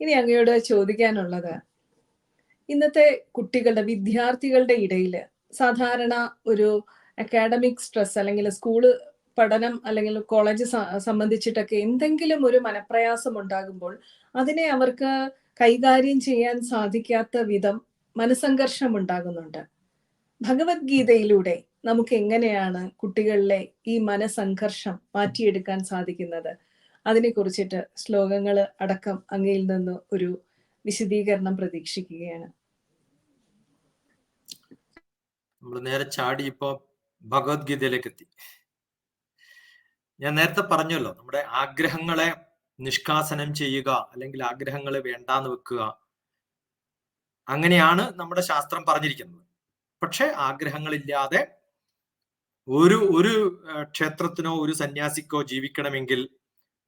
ഇനി അങ്ങയോട് ചോദിക്കാനുള്ളത്. ഇന്നത്തെ കുട്ടികളുടെ വിദ്യാർത്ഥികളുടെ ഇടയിൽ സാധാരണ ഒരു അക്കാഡമിക് സ്ട്രെസ് അല്ലെങ്കിൽ സ്കൂൾ പഠനം അല്ലെങ്കിൽ കോളേജ് സംബന്ധിച്ചിട്ടൊക്കെ എന്തെങ്കിലും ഒരു മനപ്രയാസം ഉണ്ടാകുമ്പോൾ അതിനെ അവർക്ക് കൈകാര്യം ചെയ്യാൻ സാധിക്കാത്ത വിധം മനസംഘർഷം ഉണ്ടാകുന്നുണ്ട്. ഭഗവത്ഗീതയിലൂടെ നമുക്ക് എങ്ങനെയാണ് കുട്ടികളിലെ ഈ മനസംഘർഷം മാറ്റിയെടുക്കാൻ സാധിക്കുന്നത്? അതിനെ കുറിച്ചിട്ട് ശ്ലോകങ്ങൾ അടക്കം അങ്ങയിൽ നിന്ന് ഒരു വിശദീകരണം പ്രതീക്ഷിക്കുകയാണ്. നമ്മൾ നേരെ ചാടി ഇപ്പോ ഭഗവത്ഗീതയിലേക്ക് എത്തി ഞാൻ നേരത്തെ പറഞ്ഞല്ലോ നമ്മുടെ ആഗ്രഹങ്ങളെ നിഷ്കാസനം ചെയ്യുക അല്ലെങ്കിൽ ആഗ്രഹങ്ങളെ വേണ്ടാന്ന് വെക്കുക. അങ്ങനെയാണ് നമ്മുടെ ശാസ്ത്രം പറഞ്ഞിരിക്കുന്നത്. പക്ഷെ ആഗ്രഹങ്ങളില്ലാതെ ഒരു ഒരു ക്ഷേത്രത്തിനോ ഒരു സന്യാസിക്കോ ജീവിക്കണമെങ്കിൽ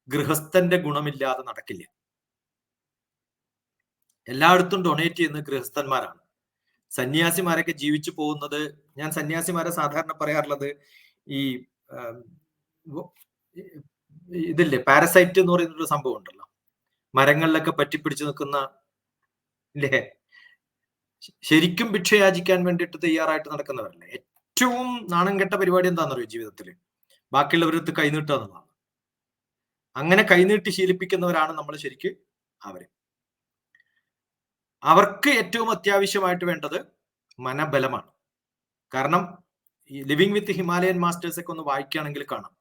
ഗൃഹസ്ഥന്റെ ഗുണമില്ലാതെ നടക്കില്ല. എല്ലായിടത്തും ഡൊണേറ്റ് ചെയ്യുന്നത് ഗൃഹസ്ഥന്മാരാണ്. സന്യാസിമാരൊക്കെ ജീവിച്ചു പോകുന്നത് ഞാൻ സന്യാസിമാരെ സാധാരണ പറയാറുള്ളത് ഈ ഇതില്ലേ പാരസൈറ്റ് എന്ന് പറയുന്ന ഒരു സംഭവം ഉണ്ടല്ലോ. മരങ്ങളിലൊക്കെ പറ്റിപ്പിടിച്ചു നിൽക്കുന്ന ഇല്ലേ? ശരിക്കും ഭിക്ഷയാചിക്കാൻ വേണ്ടിയിട്ട് തയ്യാറായിട്ട് നടക്കുന്നവരല്ലേ? ഏറ്റവും നാണം കെട്ട പരിപാടി എന്താണെന്നറിയോ ജീവിതത്തിൽ ബാക്കിയുള്ളവരെടുത്ത് കൈനീട്ടുക എന്നുള്ളതാണ്. അങ്ങനെ കൈനീട്ടി ശീലിപ്പിക്കുന്നവരാണ് നമ്മൾ ശരിക്ക് അവർ. അവർക്ക് ഏറ്റവും അത്യാവശ്യമായിട്ട് വേണ്ടത് മനബലമാണ്. കാരണം ഈ ലിവിങ് വിത്ത് ഹിമാലയൻ മാസ്റ്റേഴ്സ് ഒക്കെ ഒന്ന് വായിക്കുകയാണെങ്കിൽ കാണാം.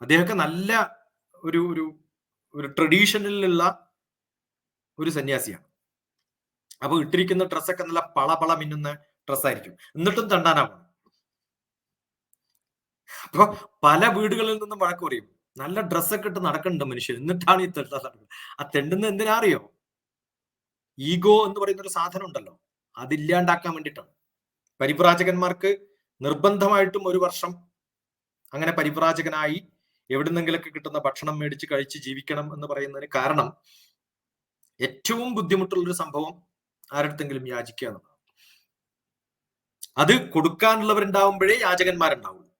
അദ്ദേഹമൊക്കെ നല്ല ഒരു ഒരു ഒരു ട്രഡീഷണലിലുള്ള ഒരു സന്യാസിയാണ്. അപ്പൊ ഇട്ടിരിക്കുന്ന ഡ്രസ്സൊക്കെ നല്ല പള പള മിന്നുന്ന ഡ്രസ്സായിരിക്കും. എന്നിട്ടും തണ്ടാനാവണം അപ്പൊ പല വീടുകളിൽ നിന്നും വഴക്ക് പറയും. നല്ല ഡ്രസ്സൊക്കെ ഇട്ട് നടക്കുന്നുണ്ട് മനുഷ്യൻ എന്നിട്ടാണ് ഈ ആ തെണ്ടുന്ന എന്തിനാ അറിയോ? ഈഗോ എന്ന് പറയുന്ന ഒരു സാധനം ഉണ്ടല്ലോ. അതില്ലാണ്ടാക്കാൻ വേണ്ടിയിട്ടാണ്. പരിപ്രാചകന്മാർക്ക് നിർബന്ധമായിട്ടും ഒരു വർഷം അങ്ങനെ പരിപ്രാചകനായി എവിടുന്നെങ്കിലൊക്കെ കിട്ടുന്ന ഭക്ഷണം മേടിച്ച് കഴിച്ച് ജീവിക്കണം എന്ന് പറയുന്നതിന് കാരണം ഏറ്റവും ബുദ്ധിമുട്ടുള്ള ഒരു സംഭവം ആരടുത്തെങ്കിലും യാചിക്കുക എന്നുള്ളതാണ്. അത് കൊടുക്കാനുള്ളവരുണ്ടാവുമ്പോഴേ യാചകന്മാരുണ്ടാവുള്ളൂ.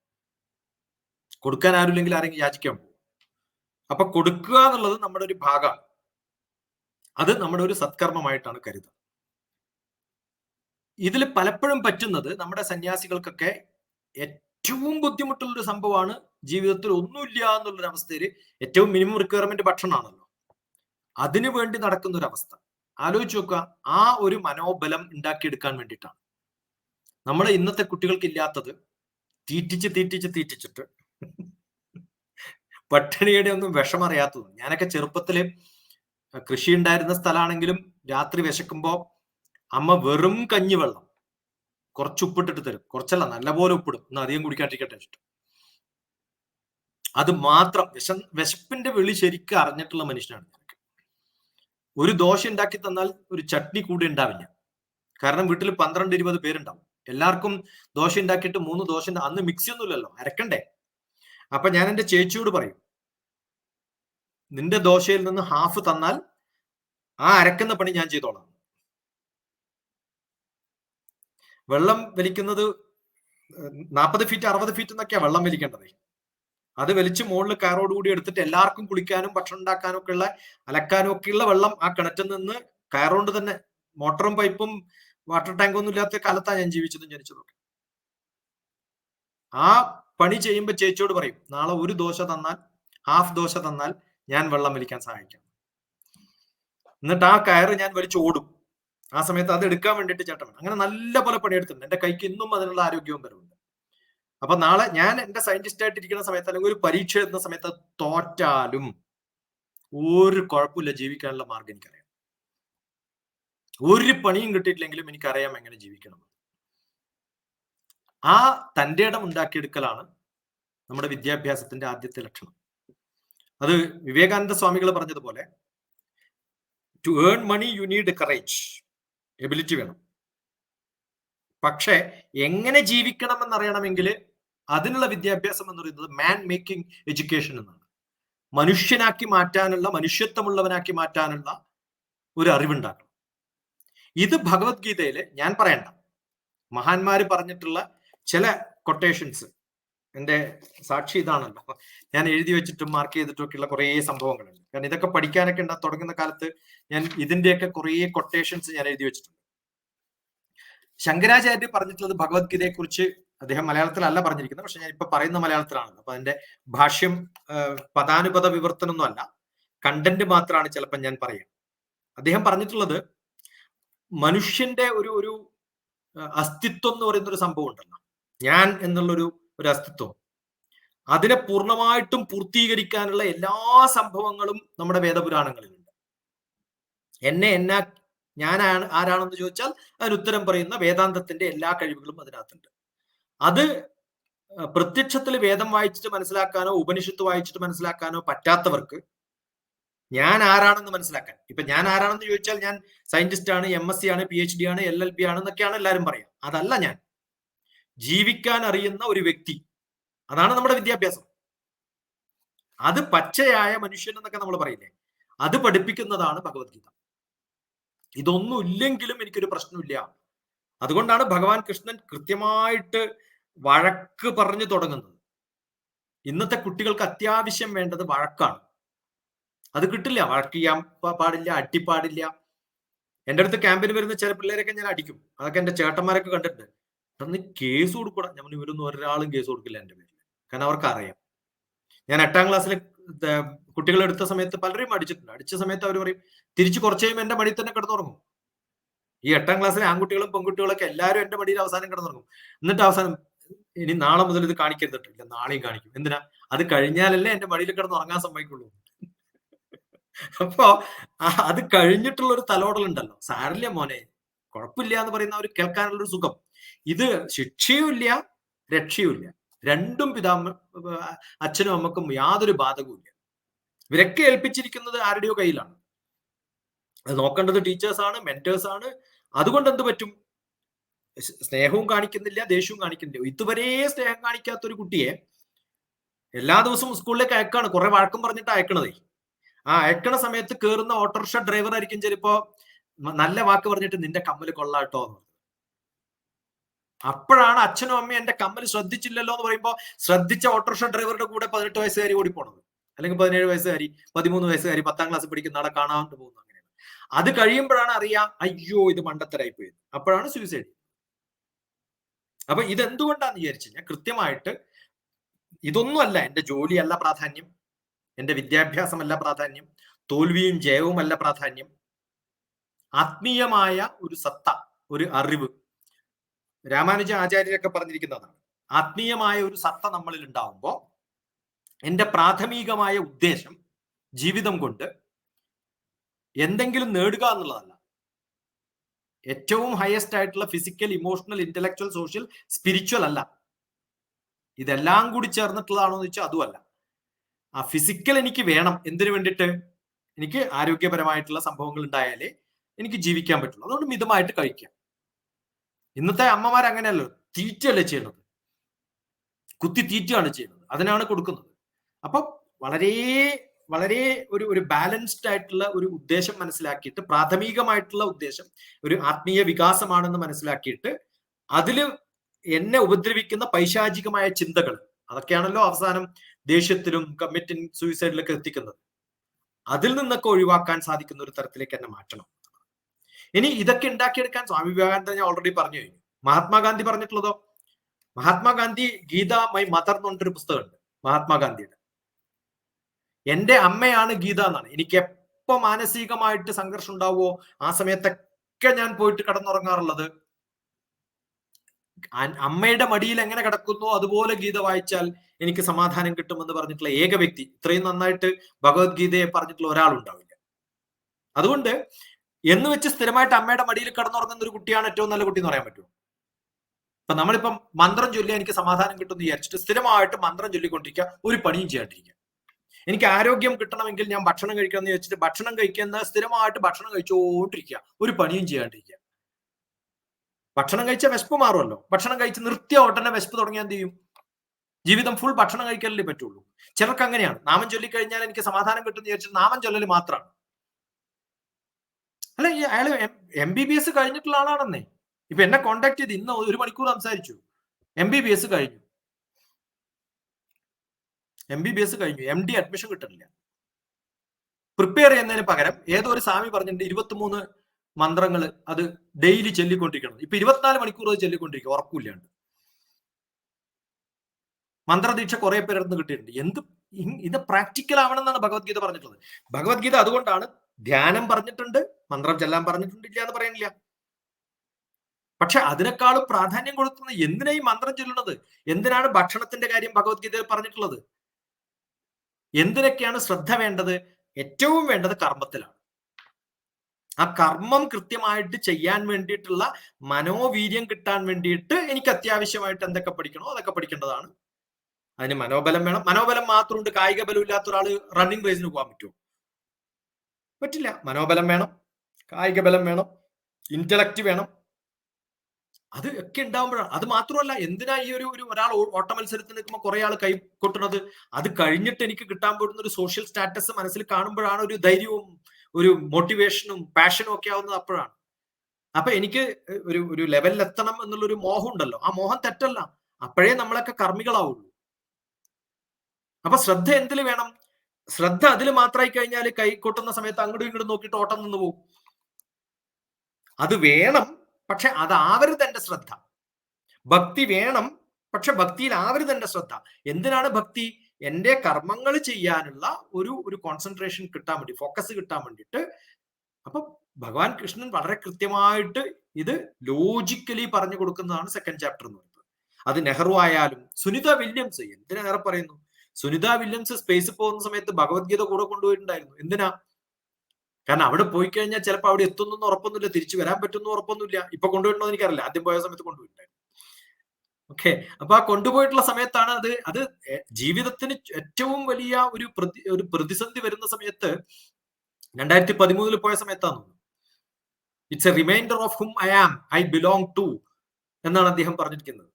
കൊടുക്കാൻ ആരുമില്ലെങ്കിൽ ആരെങ്കിലും യാചിക്കാൻ അപ്പൊ കൊടുക്കുക എന്നുള്ളത് നമ്മുടെ ഒരു ഭാഗമാണ്. അത് നമ്മുടെ ഒരു സത്കർമ്മമായിട്ടാണ് കരുതുക. ഇതിൽ പലപ്പോഴും പറ്റുന്നത് നമ്മുടെ സന്യാസികൾക്കൊക്കെ ഏറ്റവും ബുദ്ധിമുട്ടുള്ള ഒരു സംഭവമാണ് ജീവിതത്തിൽ ഒന്നുമില്ല എന്നുള്ളൊരു അവസ്ഥയിൽ ഏറ്റവും മിനിമം റിക്വയർമെന്റ് ഭക്ഷണമാണല്ലോ. അതിനു വേണ്ടി നടക്കുന്ന ഒരു അവസ്ഥ ആലോചിച്ച് നോക്കുക ആ ഒരു മനോബലം ഉണ്ടാക്കിയെടുക്കാൻ വേണ്ടിയിട്ടാണ്. നമ്മുടെ ഇന്നത്തെ കുട്ടികൾക്ക് ഇല്ലാത്തത് തീറ്റിച്ച് തീറ്റിച്ച് തീറ്റിച്ചിട്ട് പട്ടിണിയുടെ ഒന്നും വിഷമറിയാത്തതും. ഞാനൊക്കെ ചെറുപ്പത്തിൽ കൃഷി ഉണ്ടായിരുന്ന സ്ഥലമാണെങ്കിലും രാത്രി വിശക്കുമ്പോ അമ്മ വെറും കഞ്ഞി വെള്ളം കുറച്ച് ഉപ്പിട്ടിട്ട് തരും. കുറച്ചല്ല നല്ലപോലെ ഉപ്പിടും. ഒന്ന് അധികം കുടിക്കാണ്ടിരിക്കട്ടെ ഇഷ്ടം അത് മാത്രം വിശ വിശപ്പിന്റെ വിളി ശരിക്കും അറിഞ്ഞിട്ടുള്ള മനുഷ്യനാണ് ഒരു ദോശ ഉണ്ടാക്കി തന്നാൽ ഒരു ചട്നി കൂടി ഉണ്ടാവില്ല. കാരണം വീട്ടിൽ പന്ത്രണ്ട് ഇരുപത് പേരുണ്ടാവും. എല്ലാവർക്കും ദോശ ഉണ്ടാക്കിയിട്ട് മൂന്ന് ദോശ അന്ന് മിക്സി ഒന്നുമില്ലല്ലോ. അരക്കണ്ടേ? അപ്പൊ ഞാൻ എന്റെ ചേച്ചിയോട് പറയും നിന്റെ ദോശയിൽ നിന്ന് ഹാഫ് തന്നാൽ ആ അരക്കുന്ന പണി ഞാൻ ചെയ്തോളാം. വെള്ളം വലിക്കുന്നത് നാൽപ്പത് ഫീറ്റ് അറുപത് ഫീറ്റ് എന്നൊക്കെയാ വെള്ളം വലിക്കേണ്ടത്. അത് വലിച്ച് മുകളിൽ കയറോട് കൂടി എടുത്തിട്ട് എല്ലാവർക്കും കുളിക്കാനും ഭക്ഷണം ഉണ്ടാക്കാനും ഒക്കെ ഉള്ള അലക്കാനും ഉള്ള വെള്ളം ആ കിണറ്റിൽ നിന്ന് കയറുകൊണ്ട് തന്നെ മോട്ടറും പൈപ്പും വാട്ടർ ടാങ്കും ഒന്നും ഇല്ലാത്ത കാലത്താണ് ഞാൻ ജീവിച്ചതും ജനിച്ചതും ആ പണി ചെയ്യുമ്പോൾ ചേച്ചിയോട് പറയും നാളെ ഒരു ദോശ തന്നാൽ ഹാഫ് ദോശ തന്നാൽ ഞാൻ വെള്ളം വലിക്കാൻ സഹായിക്കാം. എന്നിട്ട് ആ കയറ് ഞാൻ വലിച്ചോടും ആ സമയത്ത് അത് എടുക്കാൻ വേണ്ടിയിട്ട് ചേട്ടൻ അങ്ങനെ നല്ല പോലെ പണിയെടുത്തിട്ടുണ്ട്. എന്റെ കൈക്ക് ഇന്നും അതിനുള്ള ആരോഗ്യവും വരുന്നുണ്ട്. അപ്പൊ നാളെ ഞാൻ എന്റെ സയന്റിസ്റ്റ് ആയിട്ട് ഇരിക്കുന്ന സമയത്ത് അല്ലെങ്കിൽ ഒരു പരീക്ഷ എഴുതുന്ന സമയത്ത് തോറ്റാലും ഒരു കുഴപ്പമില്ല ജീവിക്കാനുള്ള മാർഗം എനിക്കറിയാം. ഒരു പണിയും കിട്ടിയിട്ടില്ലെങ്കിലും എനിക്കറിയാം എങ്ങനെ ജീവിക്കണം. ആ തന്റെ ഇടം ഉണ്ടാക്കിയെടുക്കലാണ് നമ്മുടെ വിദ്യാഭ്യാസത്തിന്റെ ആദ്യത്തെ ലക്ഷണം. അത് വിവേകാനന്ദ സ്വാമികൾ പറഞ്ഞതുപോലെ to earn money you need courage ability വേണം. പക്ഷെ എങ്ങനെ ജീവിക്കണം എന്നറിയണമെങ്കിൽ അതിനുള്ള വിദ്യാഭ്യാസം എന്ന് പറയുന്നത് മാൻ മേക്കിംഗ് എഡ്യൂക്കേഷൻ എന്നാണ്. മനുഷ്യനാക്കി മാറ്റാനുള്ള മനുഷ്യത്വമുള്ളവനാക്കി മാറ്റാനുള്ള ഒരു അറിവുണ്ടാക്കണം. ഇത് ഭഗവത്ഗീതയിൽ ഞാൻ പറയണ്ട. മഹാന്മാര് പറഞ്ഞിട്ടുള്ള ചില കൊട്ടേഷൻസ് എന്റെ സാക്ഷി ഇതാണല്ലോ. ഞാൻ എഴുതി വെച്ചിട്ടും മാർക്ക് ചെയ്തിട്ടും ഒക്കെയുള്ള കുറേ സംഭവങ്ങളുണ്ട്. കാരണം ഇതൊക്കെ പഠിക്കാനൊക്കെ ഉണ്ടാ തുടങ്ങുന്ന കാലത്ത് ഞാൻ ഇതിന്റെയൊക്കെ കുറേ കൊട്ടേഷൻസ് ഞാൻ എഴുതി വെച്ചിട്ടുണ്ട്. ശങ്കരാചാര്യ പറഞ്ഞിട്ടുള്ളത് ഭഗവത്ഗീതയെ കുറിച്ച് അദ്ദേഹം മലയാളത്തിലല്ല പറഞ്ഞിരിക്കുന്നത്. പക്ഷെ ഞാൻ ഇപ്പൊ പറയുന്ന മലയാളത്തിലാണ് അപ്പൊ അതിന്റെ ഭാഷ്യം പദാനുപത വിവർത്തനമൊന്നും അല്ല. കണ്ടന്റ് മാത്രമാണ് ചിലപ്പോൾ ഞാൻ പറയുക. അദ്ദേഹം പറഞ്ഞിട്ടുള്ളത് മനുഷ്യന്റെ ഒരു ഒരു അസ്തിത്വം എന്ന് പറയുന്ന ഒരു സംഭവം ഉണ്ടല്ലോ. ഞാൻ എന്നുള്ളൊരു ഒരു അസ്തിത്വം അതിനെ പൂർണമായിട്ടും പൂർത്തീകരിക്കാനുള്ള എല്ലാ സംഭവങ്ങളും നമ്മുടെ വേദപുരാണങ്ങളിലുണ്ട്. എന്നെ എന്നാ ഞാൻ ആരാണെന്ന് ചോദിച്ചാൽ അതിന് ഉത്തരം പറയുന്ന വേദാന്തത്തിന്റെ എല്ലാ കഴിവുകളും അതിനകത്തുണ്ട്. അത് പ്രത്യക്ഷത്തിൽ വേദം വായിച്ചിട്ട് മനസ്സിലാക്കാനോ ഉപനിഷത്ത് വായിച്ചിട്ട് മനസ്സിലാക്കാനോ പറ്റാത്തവർക്ക് ഞാൻ ആരാണെന്ന് മനസ്സിലാക്കാൻ. ഇപ്പൊ ഞാൻ ആരാണെന്ന് ചോദിച്ചാൽ ഞാൻ സയന്റിസ്റ്റ് ആണ് എം എസ് സി ആണ് പി എച്ച് ഡി ആണ് എൽ എൽ പി ആണ് എന്നൊക്കെയാണ് എല്ലാവരും പറയാം. അതല്ല ഞാൻ. ജീവിക്കാൻ അറിയുന്ന ഒരു വ്യക്തി. അതാണ് നമ്മുടെ വിദ്യാഭ്യാസം. അത് പച്ചയായ മനുഷ്യൻ എന്നൊക്കെ നമ്മൾ പറയില്ലേ? അത് പഠിപ്പിക്കുന്നതാണ് ഭഗവത്ഗീത. ഇതൊന്നും ഇല്ലെങ്കിലും എനിക്കൊരു പ്രശ്നമില്ല. അതുകൊണ്ടാണ് ഭഗവാൻ കൃഷ്ണൻ കൃത്യമായിട്ട് വഴക്ക് പറഞ്ഞു തുടങ്ങുന്നത്. ഇന്നത്തെ കുട്ടികൾക്ക് അത്യാവശ്യം വേണ്ടത് വഴക്കാണ്. അത് കിട്ടില്ല. വഴക്ക് ചെയ്യാൻ പാടില്ല അടിപ്പാടില്ല എന്റെ അടുത്ത് ക്യാമ്പിന് വരുന്ന ചില പിള്ളേരൊക്കെ ഞാൻ അടിക്കും. അതൊക്കെ എന്റെ ചേട്ടന്മാരൊക്കെ കണ്ടിട്ടുണ്ട്. അന്ന് കേസ് കൊടുക്കൂടാ ഞാൻ ഇവരൊന്നും ഒരാളും കേസ് കൊടുക്കില്ല എന്റെ പേരിൽ കാരണം അവർക്ക് അറിയാം ഞാൻ എട്ടാം ക്ലാസ്സിൽ കുട്ടികൾ എടുത്ത സമയത്ത് പലരെയും അടിച്ചിട്ടുണ്ട്. അടിച്ച സമയത്ത് അവർ പറയും തിരിച്ചു കുറച്ചേയും എന്റെ എന്റെ മടിയിൽ തന്നെ കിടന്നുറങ്ങും. ഈ എട്ടാം ക്ലാസ്സിലെ ആൺകുട്ടികളും പെൺകുട്ടികളൊക്കെ എല്ലാവരും എന്റെ മടിയിൽ അവസാനം കിടന്നുറങ്ങും. എന്നിട്ട് അവസാനം ഇനി നാളെ മുതൽ ഇത് കാണിക്കരുതിട്ട്. ഇല്ല നാളെയും കാണിക്കും. എന്തിനാ? അത് കഴിഞ്ഞാലല്ലേ എന്റെ മടിയിൽ കിടന്ന് ഉറങ്ങാൻ സമ്മതിക്കുള്ളൂ. അപ്പോ അത് കഴിഞ്ഞിട്ടുള്ള ഒരു തലോടലുണ്ടല്ലോ. സാരില്ല മോനെ കുഴപ്പമില്ല എന്ന് പറയുന്ന ഒരു കേൾക്കാനുള്ള ഒരു സുഖം. ഇത് ശിക്ഷയുമില്ല രക്ഷയുമില്ല. രണ്ടും പിതാമ അച്ഛനും അമ്മക്കും യാതൊരു ബാധകവും ഇല്ല ഇവരൊക്കെ ഏൽപ്പിച്ചിരിക്കുന്നത് ആരുടെയോ കയ്യിലാണ്. അത് നോക്കേണ്ടത് ടീച്ചേഴ്സാണ് മെന്റേഴ്സാണ് അതുകൊണ്ട് എന്ത് പറ്റും? സ്നേഹവും കാണിക്കുന്നില്ല ദേഷ്യവും കാണിക്കുന്നില്ല. ഇതുവരെ സ്നേഹം കാണിക്കാത്ത ഒരു കുട്ടിയെ എല്ലാ ദിവസവും സ്കൂളിലേക്ക് അയക്കാണ്. കുറെ വഴക്കം പറഞ്ഞിട്ട് അയക്കണതേ. ആ അയക്കണ സമയത്ത് കയറുന്ന ഓട്ടോറിക്ഷ ഡ്രൈവർ ആയിരിക്കും ചിലപ്പോ നല്ല വാക്ക് പറഞ്ഞിട്ട് നിന്റെ കമ്മൽ കൊള്ളാട്ടോ എന്ന്. അപ്പോഴാണ് അച്ഛനും അമ്മയും എന്റെ കമ്മൽ ശ്രദ്ധിച്ചില്ലല്ലോ എന്ന് പറയുമ്പോൾ ശ്രദ്ധിച്ച ഓട്ടോറിക്ഷ ഡ്രൈവറുടെ കൂടെ പതിനെട്ട് വയസ്സുകാരി ഓടിപ്പോണത്. അല്ലെങ്കിൽ പതിനേഴ് വയസ്സുകാരി പതിമൂന്ന് വയസ്സുകാരി പത്താം ക്ലാസ് പഠിക്കുന്ന ആളെ കാണാണ്ട് പോകുന്നു അങ്ങനെയാണ്. അത് കഴിയുമ്പോഴാണ് അറിയാം അയ്യോ ഇത് മണ്ടത്തരായി പോയത്. അപ്പോഴാണ് സൂയിസൈഡ് അപ്പൊ ഇതെന്തുകൊണ്ടാന്ന് വിചാരിച്ചു കഴിഞ്ഞാൽ കൃത്യമായിട്ട് ഇതൊന്നുമല്ല എന്റെ ജോലിയല്ല പ്രാധാന്യം എന്റെ വിദ്യാഭ്യാസമല്ല പ്രാധാന്യം തോൽവിയും ജയവുമല്ല പ്രാധാന്യം. ആത്മീയമായ ഒരു സത്ത ഒരു അറിവ് രാമാനുജ ആചാര്യരൊക്കെ പറഞ്ഞിരിക്കുന്നതാണ്. ആത്മീയമായ ഒരു സത്ത നമ്മളിൽ ഉണ്ടാവുമ്പോൾ എന്റെ പ്രാഥമികമായ ഉദ്ദേശം ജീവിതം കൊണ്ട് എന്തെങ്കിലും നേടുക എന്നുള്ളതല്ല. ഏറ്റവും ഹയസ്റ്റ് ആയിട്ടുള്ള physical emotional intellectual social spiritual അല്ല. ഇതെല്ലാം കൂടി ചേർന്നിട്ടുള്ളതാണോ എന്ന് വെച്ചാൽ അതുമല്ല. ആ ഫിസിക്കൽ എനിക്ക് വേണം. എന്തിനു വേണ്ടിയിട്ട്? എനിക്ക് ആരോഗ്യപരമായിട്ടുള്ള സംഭവങ്ങൾ ഉണ്ടായാലേ എനിക്ക് ജീവിക്കാൻ പറ്റുള്ളൂ. അതുകൊണ്ട് മിതമായിട്ട് കഴിക്കാം ഇന്നത്തെ അമ്മമാർ അങ്ങനെയല്ലോ തീറ്റയല്ലേ ചെയ്യുന്നത്? കുത്തി തീറ്റയാണ് ചെയ്യുന്നത്. അതിനാണ് കൊടുക്കുന്നത്. അപ്പൊ വളരെ വളരെ ഒരു ഒരു ബാലൻസ്ഡ് ആയിട്ടുള്ള ഒരു ഉദ്ദേശം മനസ്സിലാക്കിയിട്ട് പ്രാഥമികമായിട്ടുള്ള ഉദ്ദേശം ഒരു ആത്മീയ വികാസമാണെന്ന് മനസ്സിലാക്കിയിട്ട് അതിൽ എന്നെ ഉപദ്രവിക്കുന്ന പൈശാചികമായ ചിന്തകൾ അതൊക്കെയാണല്ലോ അവസാനം ദേഷ്യത്തിലും കമ്മിറ്റിൻ സൂയിസൈഡിലൊക്കെ എത്തിക്കുന്നത്. അതിൽ നിന്നൊക്കെ ഒഴിവാക്കാൻ സാധിക്കുന്ന ഒരു തരത്തിലേക്ക് എന്നെ മാറ്റണം. ഇനി ഇതൊക്കെ ഉണ്ടാക്കിയെടുക്കാൻ സ്വാമി വിവേകാനന്ദ ഞാൻ ഓൾറെഡി പറഞ്ഞു കഴിഞ്ഞു. മഹാത്മാഗാന്ധി പറഞ്ഞിട്ടുള്ളതോ? മഹാത്മാഗാന്ധി ഗീത മൈ മദർ എന്ന് പറഞ്ഞിട്ടൊരു പുസ്തകമുണ്ട് മഹാത്മാഗാന്ധിയുടെ. എന്റെ അമ്മയാണ് ഗീത എന്നാണ്. എനിക്ക് എപ്പോ മാനസികമായിട്ട് സംഘർഷം ഉണ്ടാവുമോ? ആ സമയത്തൊക്കെ ഞാൻ പോയിട്ട് കിടന്നുറങ്ങാറുള്ളത്. അമ്മയുടെ മടിയിൽ എങ്ങനെ കിടക്കുന്നു? അതുപോലെ ഗീത വായിച്ചാൽ എനിക്ക് സമാധാനം കിട്ടുമെന്ന് പറഞ്ഞിട്ടുള്ള ഏക വ്യക്തി. ഇത്രയും നന്നായിട്ട് ഭഗവത്ഗീതയെ പറഞ്ഞിട്ടുള്ള ഒരാളുണ്ടാവില്ല. അതുകൊണ്ട് എന്ന് വെച്ച് സ്ഥിരമായിട്ട് അമ്മയുടെ മടിയിൽ കിടന്നുറങ്ങുന്ന ഒരു കുട്ടിയാണ് ഏറ്റവും നല്ല കുട്ടി എന്ന് പറയാൻ പറ്റുമോ? ഇപ്പൊ നമ്മളിപ്പം മന്ത്രം ചൊല്ലി എനിക്ക് സമാധാനം കിട്ടുമെന്ന് വിചാരിച്ചിട്ട് സ്ഥിരമായിട്ട് മന്ത്രം ചൊല്ലിക്കൊണ്ടിരിക്കുക ഒരു പണിയും ചെയ്യാണ്ടിരിക്കുക. എനിക്ക് ആരോഗ്യം കിട്ടണമെങ്കിൽ ഞാൻ ഭക്ഷണം കഴിക്കണം എന്ന് വെച്ചിട്ട് ഭക്ഷണം കഴിക്കുന്ന സ്ഥിരമായിട്ട് ഭക്ഷണം കഴിച്ചുകൊണ്ടിരിക്കുക ഒരു പണിയും ചെയ്യാണ്ടിരിക്കുക. ഭക്ഷണം കഴിച്ച വിശപ്പ് മാറുമല്ലോ. ഭക്ഷണം കഴിച്ച് നിർത്തിയ ഉടനെ വിശപ്പ് തുടങ്ങിയാൽ എന്ത് ചെയ്യും? ജീവിതം ഫുൾ ഭക്ഷണം കഴിക്കലല്ലേ പറ്റുള്ളൂ. ചിലർക്ക് അങ്ങനെയാണ്. നാമം ചൊല്ലിക്കഴിഞ്ഞാൽ എനിക്ക് സമാധാനം കിട്ടുമെന്ന് വിചാരിച്ചിട്ട് നാമം ചൊല്ലൽ മാത്രമാണ്. അല്ല ഈ അയാൾ എം ബി ബി എസ് കഴിഞ്ഞിട്ടുള്ള ആളാണെന്നേ. ഇപ്പൊ എന്നെ കോണ്ടാക്ട് ചെയ്ത് ഇന്ന് ഒരു മണിക്കൂർ സംസാരിച്ചു. എം ബി ബി എസ് കഴിഞ്ഞു. എം ബി ബി എസ് കഴിഞ്ഞു. എം ഡി അഡ്മിഷൻ കിട്ടുന്നില്ല. പ്രിപ്പയർ ചെയ്യുന്നതിന് പകരം ഏതോ ഒരു സ്വാമി പറഞ്ഞിട്ടുണ്ട് ഇരുപത്തിമൂന്ന് മന്ത്രങ്ങൾ അത് ഡെയിലി ചൊല്ലിക്കൊണ്ടിരിക്കണം. ഇപ്പൊ ഇരുപത്തിനാല് മണിക്കൂർ അത് ചൊല്ലിക്കൊണ്ടിരിക്കും ഉറപ്പില്ലാണ്ട് മന്ത്രദീക്ഷ കുറെ പേരുടെ കിട്ടിയിട്ടുണ്ട്. എന്ത് ഇത് പ്രാക്ടിക്കൽ ആവണം എന്നാണ് ഭഗവത്ഗീത പറഞ്ഞിട്ടുള്ളത്. ഭഗവത്ഗീത അതുകൊണ്ടാണ് ധ്യാനം പറഞ്ഞിട്ടുണ്ട് മന്ത്രം ചെല്ലാൻ പറഞ്ഞിട്ടുണ്ടില്ല എന്ന് പറയുന്നില്ല പക്ഷെ അതിനേക്കാളും പ്രാധാന്യം കൊടുക്കുന്നത് എന്തിനാ ഈ മന്ത്രം ചൊല്ലുന്നത്? എന്തിനാണ് ഭക്ഷണത്തിന്റെ കാര്യം ഭഗവത്ഗീതയിൽ പറഞ്ഞിട്ടുള്ളത്? എന്തിനൊക്കെയാണ് ശ്രദ്ധ വേണ്ടത്? ഏറ്റവും വേണ്ടത് കർമ്മത്തിലാണ്. ആ കർമ്മം കൃത്യമായിട്ട് ചെയ്യാൻ വേണ്ടിയിട്ടുള്ള മനോവീര്യം കിട്ടാൻ വേണ്ടിയിട്ട് എനിക്ക് അത്യാവശ്യമായിട്ട് എന്തൊക്കെ പഠിക്കണോ അതൊക്കെ പഠിക്കേണ്ടതാണ്. അതിന് മനോബലം വേണം. മനോബലം മാത്രം ഉണ്ട് കായിക ബലം ഇല്ലാത്ത ഒരാൾ റണ്ണിങ് റേസിന് പോകാൻ പറ്റുമോ? പറ്റില്ല. മനോബലം വേണം. കായിക ബലം വേണം ഇന്റലക്ട് വേണം. അത് ഒക്കെ ഉണ്ടാവുമ്പോഴാണ്. അത് മാത്രമല്ല എന്തിനാ ഈ ഒരു ഒരു ഒരാൾ ഓട്ട മത്സരത്തിൽ നിൽക്കുമ്പോൾ കുറെ ആൾ കൈ കൊട്ടുന്നത്? അത് കഴിഞ്ഞിട്ട് എനിക്ക് കിട്ടാൻ പോകുന്ന ഒരു സോഷ്യൽ സ്റ്റാറ്റസ് മനസ്സിൽ കാണുമ്പോഴാണ് ഒരു ധൈര്യവും ഒരു മോട്ടിവേഷനും പാഷനും ഒക്കെ ആവുന്നത് അപ്പോഴാണ്. അപ്പൊ എനിക്ക് ഒരു ഒരു ലെവലിൽ എത്തണം എന്നുള്ള ഒരു മോഹം ഉണ്ടല്ലോ. ആ മോഹം തെറ്റല്ല. അപ്പോഴേ നമ്മളൊക്കെ കർമ്മികളാവുള്ളൂ. അപ്പൊ ശ്രദ്ധ എന്തിൽ വേണം? ശ്രദ്ധ അതിൽ മാത്രമായി കഴിഞ്ഞാൽ കൈ കൊട്ടുന്ന സമയത്ത് അങ്ങോട്ടും ഇങ്ങോട്ടും നോക്കിയിട്ട് ഓട്ടം നിന്ന് പോകും. അത് വേണം പക്ഷെ അതാവരുത് എന്റെ ശ്രദ്ധ. ഭക്തി വേണം പക്ഷെ ഭക്തിയിൽ ആവരുത് എന്റെ ശ്രദ്ധ. എന്തിനാണ് ഭക്തി? എന്റെ കർമ്മങ്ങൾ ചെയ്യാനുള്ള ഒരു ഒരു കോൺസെൻട്രേഷൻ കിട്ടാൻ വേണ്ടി ഫോക്കസ് കിട്ടാൻ വേണ്ടിയിട്ട്. അപ്പൊ ഭഗവാൻ കൃഷ്ണൻ വളരെ കൃത്യമായിട്ട് ഇത് ലോജിക്കലി പറഞ്ഞു കൊടുക്കുന്നതാണ് സെക്കൻഡ് ചാപ്റ്റർ എന്ന് പറയുന്നത്. അത് നെഹ്റു ആയാലും സുനിത വില്യംസ് എന്തിനേറെ പറയുന്നു? സുനിത വില്യംസ് സ്പേസിൽ പോകുന്ന സമയത്ത് ഭഗവത്ഗീത കൂടെ കൊണ്ടുപോയിട്ടുണ്ടായിരുന്നു. എന്തിനാ? കാരണം അവിടെ പോയി കഴിഞ്ഞാൽ ചിലപ്പോൾ അവിടെ എത്തുന്നു ഉറപ്പൊന്നുമില്ല തിരിച്ചു വരാൻ പറ്റുന്നു ഉറപ്പൊന്നുമില്ല. ഇപ്പൊ കൊണ്ടുപോയിട്ടുണ്ടോ എനിക്കറിയില്ല. ആദ്യം പോയ സമയത്ത് കൊണ്ടുപോയിട്ടുണ്ടായിരുന്നു. ഓക്കെ അപ്പൊ ആ കൊണ്ടുപോയിട്ടുള്ള സമയത്താണ് അത് അത് ജീവിതത്തിന് ഏറ്റവും വലിയ ഒരു പ്രതി ഒരു പ്രതിസന്ധി വരുന്ന സമയത്ത് രണ്ടായിരത്തി പതിമൂന്നിൽ പോയ സമയത്താണ് it's a reminder of hmm I am I belong to എന്നാണ് അദ്ദേഹം പറഞ്ഞിരിക്കുന്നത്.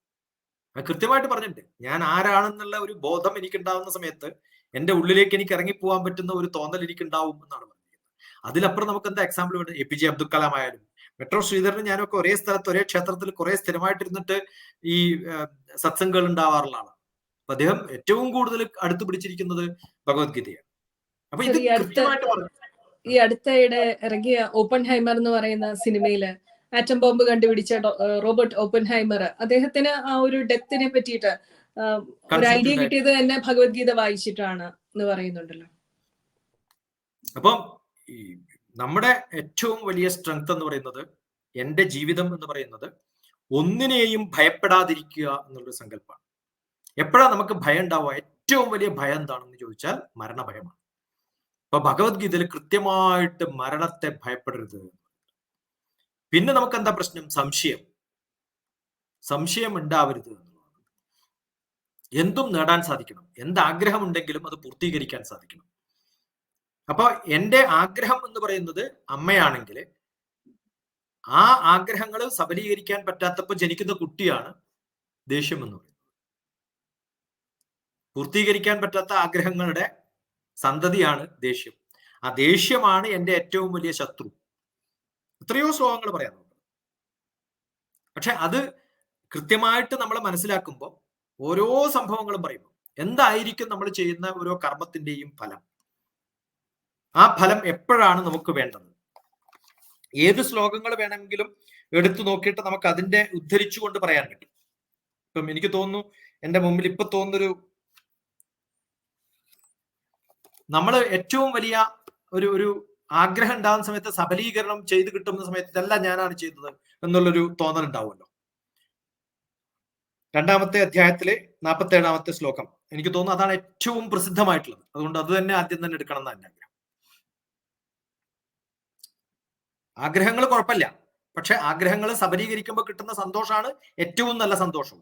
കൃത്യമായിട്ട് പറഞ്ഞിട്ടുണ്ട്. ഞാൻ ആരാണെന്നുള്ള ഒരു ബോധം എനിക്ക് ഉണ്ടാവുന്ന സമയത്ത് എന്റെ ഉള്ളിലേക്ക് എനിക്ക് ഇറങ്ങി പോകാൻ പറ്റുന്ന ഒരു തോന്നൽ എനിക്ക് ഉണ്ടാവും എന്നാണ് അതിലപ്പുറം നമുക്ക് എന്താ എക്സാമ്പിൾ വേണ്ടത്? A P J Abdul Kalam ആയാലും. മെട്രോ ശ്രീധരനും ഞാനൊക്കെ ഒരേ സ്ഥലത്ത് ഒരേ ക്ഷേത്രത്തിൽ കുറെ സ്ഥിരമായിട്ടിരുന്നിട്ട് ഈ സത്സംഗങ്ങൾ ഉണ്ടാവാറുള്ളതാണ്. അപ്പൊ അദ്ദേഹം ഏറ്റവും കൂടുതൽ അടുത്ത് പിടിച്ചിരിക്കുന്നത് ഭഗവത്ഗീതയാണ്. അപ്പൊ ഇത് കൃത്യമായിട്ട് പറഞ്ഞു. ഈ അടുത്തയിടെ ഇറങ്ങിയ ഓപ്പൺ ഹൈമർ എന്ന് പറയുന്ന സിനിമയിൽ ആറ്റം ബോംബ് കണ്ടുപിടിച്ച റോബർട്ട് ഓപ്പൺ ഹൈമർ അദ്ദേഹത്തിന് ആ ഒരു ഡെത്തിനെ പറ്റിയിട്ട് ഒരു ഐഡിയ കിട്ടിയത് തന്നെ ഭഗവത്ഗീത വായിച്ചിട്ടാണ് എന്ന് പറയുന്നുണ്ടല്ലോ. അപ്പം ഈ നമ്മുടെ ഏറ്റവും വലിയ സ്ട്രെങ്ത് എന്ന് പറയുന്നത് എന്റെ ജീവിതം എന്ന് പറയുന്നത് ഒന്നിനെയും ഭയപ്പെടാതിരിക്കുക എന്നുള്ളൊരു സങ്കല്പമാണ് എപ്പോഴാണ് നമുക്ക് ഭയം ഉണ്ടാവുക? ഏറ്റവും വലിയ ഭയം എന്താണെന്ന് ചോദിച്ചാൽ മരണഭയമാണ്. അപ്പൊ ഭഗവത്ഗീതയിൽ കൃത്യമായിട്ട് മരണത്തെ ഭയപ്പെടരുത്. പിന്നെ നമുക്ക് എന്താ പ്രശ്നം? സംശയം. സംശയം ഉണ്ടാവരുത് എന്നുള്ളതാണ്. എന്തും നേടാൻ സാധിക്കണം. എന്താഗ്രഹമുണ്ടെങ്കിലും അത് പൂർത്തീകരിക്കാൻ സാധിക്കണം. അപ്പൊ എന്റെ ആഗ്രഹം എന്ന് പറയുന്നത് അമ്മയാണെങ്കിൽ ആ ആഗ്രഹങ്ങൾ സബലീകരിക്കാൻ പറ്റാത്തപ്പോൾ ജനിക്കുന്ന കുട്ടിയാണ് ദേഷ്യം എന്ന് പറയുന്നത്. പൂർത്തീകരിക്കാൻ പറ്റാത്ത ആഗ്രഹങ്ങളുടെ സന്തതിയാണ് ദേഷ്യം. ആ ദേഷ്യമാണ് എന്റെ ഏറ്റവും വലിയ ശത്രു. എത്രയോ ശ്ലോകങ്ങൾ പറയാറുണ്ട് പക്ഷെ അത് കൃത്യമായിട്ട് നമ്മൾ മനസ്സിലാക്കുമ്പോൾ ഓരോ സംഭവങ്ങളും പറയുമ്പോൾ എന്തായിരിക്കും നമ്മൾ ചെയ്യുന്ന ഓരോ കർമ്മത്തിന്റെയും ഫലം? ആ ഫലം എപ്പോഴാണ് നമുക്ക് വേണ്ടത്? ഏത് ശ്ലോകങ്ങൾ വേണമെങ്കിലും എടുത്തു നോക്കിയിട്ട് നമുക്ക് അതിന്റെ ഉദ്ധരിച്ചുകൊണ്ട് പറയാൻ പറ്റും. ഇപ്പം എനിക്ക് തോന്നുന്നു എന്റെ മുമ്പിൽ ഇപ്പൊ തോന്നുന്നൊരു നമ്മൾ ഏറ്റവും വലിയ ഒരു ഒരു ആഗ്രഹം ഉണ്ടാകുന്ന സമയത്ത് സബലീകരണം ചെയ്ത് കിട്ടുന്ന സമയത്ത് ഇതെല്ലാം ഞാനാണ് ചെയ്തത് എന്നുള്ളൊരു തോന്നൽ ഉണ്ടാവുമല്ലോ. രണ്ടാമത്തെ അധ്യായത്തിലെ നാൽപ്പത്തി ഏഴാമത്തെ ശ്ലോകം. എനിക്ക് തോന്നുന്നു അതാണ് ഏറ്റവും പ്രസിദ്ധമായിട്ടുള്ളത്. അതുകൊണ്ട് അത് തന്നെ ആദ്യം തന്നെ എടുക്കണം എന്നാണ് എന്റെ ആഗ്രഹം ആഗ്രഹങ്ങൾ കുഴപ്പമില്ല. പക്ഷെ ആഗ്രഹങ്ങൾ സബലീകരിക്കുമ്പോൾ കിട്ടുന്ന സന്തോഷമാണ് ഏറ്റവും നല്ല സന്തോഷം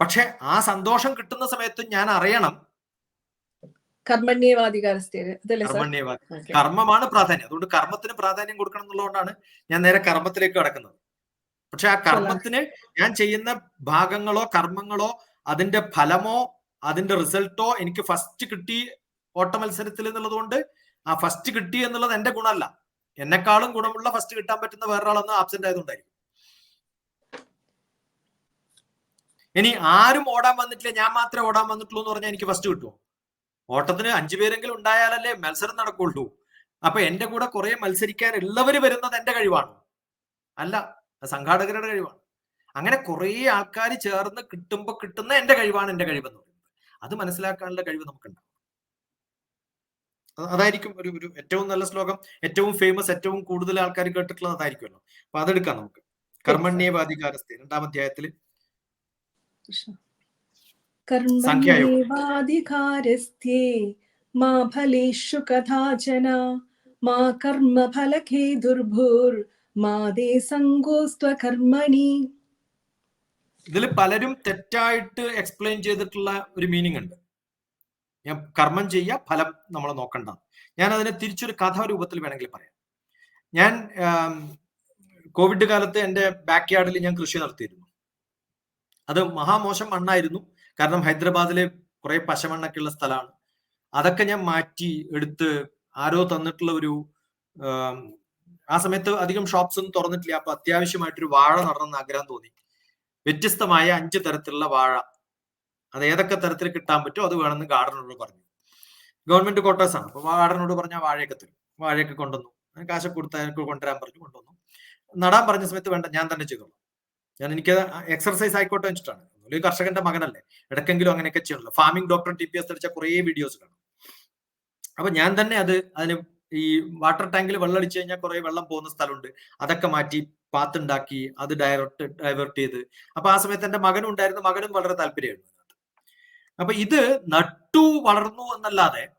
പക്ഷെ ആ സന്തോഷം കിട്ടുന്ന സമയത്ത് ഞാൻ അറിയണം. കർമ്മമാണ് പ്രാധാന്യം. അതുകൊണ്ട് കർമ്മത്തിന് പ്രാധാന്യം കൊടുക്കണം എന്നുള്ളതുകൊണ്ടാണ് ഞാൻ നേരെ കർമ്മത്തിലേക്ക് കടക്കുന്നത്. പക്ഷെ ആ കർമ്മത്തിന് ഞാൻ ചെയ്യുന്ന ഭാഗങ്ങളോ കർമ്മങ്ങളോ അതിന്റെ ഫലമോ അതിന്റെ റിസൾട്ടോ എനിക്ക് ഫസ്റ്റ് കിട്ടി ഓട്ട മത്സരത്തിൽ എന്നുള്ളത് കൊണ്ട് ആ ഫസ്റ്റ് കിട്ടി എന്നുള്ളത് എന്റെ ഗുണമല്ല. എന്നെക്കാളും ഗുണമുള്ള ഫസ്റ്റ് കിട്ടാൻ പറ്റുന്ന വേറൊരാളൊന്ന് ആബ്സെന്റ് ആയതുകൊണ്ടായിരിക്കും. ഇനി ആരും ഓടാൻ വന്നിട്ടില്ല ഞാൻ മാത്രമേ ഓടാൻ വന്നിട്ടുള്ളൂ എന്ന് പറഞ്ഞാൽ എനിക്ക് ഫസ്റ്റ് കിട്ടുമോ ഓട്ടത്തിന് അഞ്ചു പേരെങ്കിലും ഉണ്ടായാലല്ലേ മത്സരം നടക്കുള്ളൂ. അപ്പൊ എന്റെ കൂടെ കുറെ മത്സരിക്കാൻ ഉള്ളവര് വരുന്നത് എന്റെ കഴിവാണ്. അല്ല സംഘാടകരുടെ കഴിവാണ്. അങ്ങനെ കുറെ ആൾക്കാർ ചേർന്ന് കിട്ടുമ്പോ കിട്ടുന്ന എന്റെ കഴിവാണ് എന്റെ കഴിവെന്ന് പറയുന്നത്. അത് മനസ്സിലാക്കാനുള്ള കഴിവ് നമുക്കുണ്ടാവും അതായിരിക്കും ഒരു ഒരു ഏറ്റവും നല്ല ശ്ലോകം. ഏറ്റവും ഫേമസ് ഏറ്റവും കൂടുതൽ ആൾക്കാർ കേട്ടിട്ടുള്ളത് അതായിരിക്കുമല്ലോ. അപ്പൊ അതെടുക്കാം നമുക്ക്. കർമ്മണ്യേവാധികാരസ്ഥ രണ്ടാം അധ്യായത്തിൽ. കർമ്മണ്യേവാധികാരസ്ഥ്യേ മാ ഫലേഷു കഥാചന മാ കർമ്മ ഫലഖേ ദുർഭൂർ മാതേ സംഗോസ്ത്വ കർമ്മണി. ഇതിൽ പലരും തെറ്റായിട്ട് എക്സ്പ്ലെയിൻ ചെയ്തിട്ടുള്ള ഒരു മീനിങ് ഉണ്ട്. ഞാൻ കർമ്മം ചെയ്യുക ഫലം നമ്മൾ നോക്കണ്ട ഞാൻ അതിനെ തിരിച്ചൊരു കഥാരൂപത്തിൽ വേണമെങ്കിൽ പറയാം. ഞാൻ കോവിഡ് കാലത്ത് എന്റെ ബാക്ക് യാർഡിൽ ഞാൻ കൃഷി നടത്തിയിരുന്നു. അത് മഹാമോശം മണ്ണായിരുന്നു. കാരണം ഹൈദരാബാദിലെ കുറെ പശമണ്ണൊക്കെ ഉള്ള സ്ഥലമാണ്. അതൊക്കെ ഞാൻ മാറ്റി എടുത്ത് ആരോ തന്നിട്ടുള്ള ഒരു ആ സമയത്ത് അധികം ഷോപ്സ് ഒന്നും തുറന്നിട്ടില്ല. അപ്പൊ അത്യാവശ്യമായിട്ടൊരു വാഴ നടണമെന്ന് ആഗ്രഹം തോന്നി. വ്യത്യസ്തമായ അഞ്ച് തരത്തിലുള്ള വാഴ. അത് ഏതൊക്കെ തരത്തിൽ കിട്ടാൻ പറ്റുമോ അത് വേണമെന്ന് ഗാർഡനോട് പറഞ്ഞു. ഗവൺമെന്റ് ക്വാർട്ടേഴ്സ് ആണ്. അപ്പൊ ഗാർഡനോട് പറഞ്ഞാൽ വാഴയൊക്കെ തരും. വാഴയൊക്കെ കൊണ്ടുവന്നു. കാശ് കൊടുത്താൽ കൊണ്ടുവരാൻ പറഞ്ഞു കൊണ്ടുവന്നു. നടാൻ പറഞ്ഞ സമയത്ത് വേണ്ട ഞാൻ തന്നെ ചെയ്തോളാം. ഞാൻ എനിക്ക് എക്സർസൈസ് ആയിക്കോട്ടെ വെച്ചിട്ടാണ്. ഒരു കർഷകന്റെ മകനല്ലേ ഇടയ്ക്കെങ്കിലും അങ്ങനെയൊക്കെ ചെയ്യണല്ലോ farming doctor T P S അടിച്ച കുറേ വീഡിയോസ് കാണും. അപ്പൊ ഞാൻ തന്നെ അത് അതിന് ഈ വാട്ടർ ടാങ്കിൽ വെള്ളം അടിച്ചു കഴിഞ്ഞാൽ കുറെ വെള്ളം പോകുന്ന സ്ഥലമുണ്ട്. അതൊക്കെ മാറ്റി പാത്തുണ്ടാക്കി അത് ഡയവേർട്ട് ഡൈവേർട്ട് ചെയ്ത്. അപ്പൊ ആ സമയത്ത് എന്റെ മകനും ഉണ്ടായിരുന്നു. മകനും വളരെ താല്പര്യമായിരുന്നു. അപ്പൊ ഇത് നട്ടു വളർന്നു എന്നല്ലാതെ